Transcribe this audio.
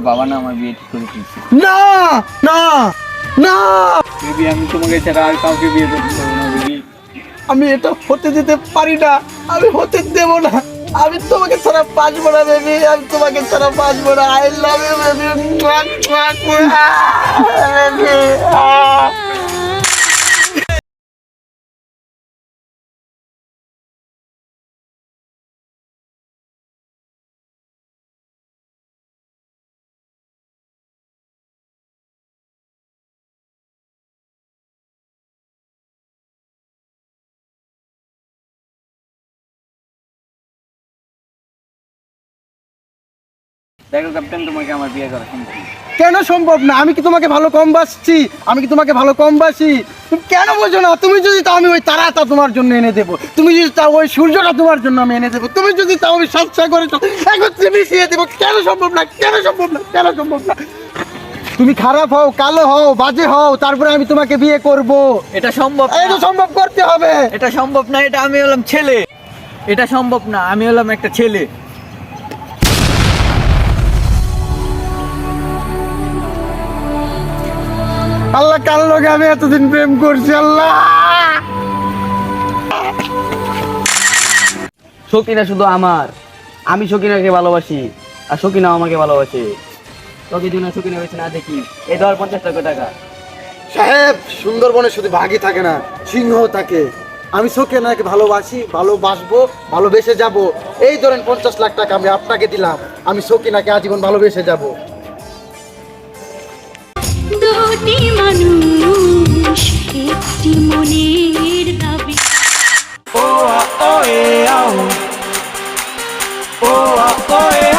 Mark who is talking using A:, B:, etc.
A: আমার বাবা না আমার বিয়ে ঠিক করে দিয়েছে।
B: না না না।
A: বেবি আমি তোমাকে ছাড়া আর কাউকে বিয়ে করতে পারব না বেবি
B: আমি এটা হতে দিতে পারি না আমি হতে দেব না। আমি তোমাকে ছাড়া বাঁচবো না বেবি আমি তোমাকে ছাড়া বাঁচবো না। আই লাভ ইউ বেবি
A: দেখো ক্যাপ্টেন তোমাকে আমার বিয়ে করা সম্ভব
B: কেন সম্ভব না? আমি কি তোমাকে ভালো কম বাসছি? আমি কি তোমাকে ভালো কম বাসি তুমি কেন বোঝো না? তুমি যদি তাও আমি ওই তারাটা তোমার জন্য এনে দেবো। তুমি যদি তাও ওই সূর্যটা তোমার জন্য আমি এনে দেবো। তুমি যদি তাও আমি সাতশা করে একত্রে মিশিয়ে দেবো। কেন সম্ভব না? কেন সম্ভব না? কেন সম্ভব না? তুমি খারাপ হও কালো হও বাজে হও তারপরে আমি তোমাকে বিয়ে করব।
A: এটা সম্ভব না।
B: এটা সম্ভব করতে হবে।
A: এটা সম্ভব না এটা আমি হলাম ছেলে। এটা সম্ভব না আমি হলাম একটা ছেলে।
B: আল্লাহ কার লোকে আমি এতদিন প্রেম করছি আল্লাহ?
C: সকিনা শুধু আমার। আমি সকিনাকে ভালোবাসি আর সকিনাও আমাকে ভালোবাসে। তোকে জন্য সকিনা বেছে না দেখি এই ধর পঞ্চাশ টাকা টাকা।
B: সাহেব সুন্দরবনে শুধু বাঘই থাকে না সিংহ থাকে। আমি সোকেনাকে ভালোবাসি ভালোবাসবো ভালোবেসে যাব। এই ধরেন পঞ্চাশ লাখ টাকা আমি আপনাকে দিলাম আমি সকিনাকে আজীবন ভালোবেসে যাব।
D: কোটি মানুষ একটি মনের দাবি। ও আ ও এ আও। ও আ ও এ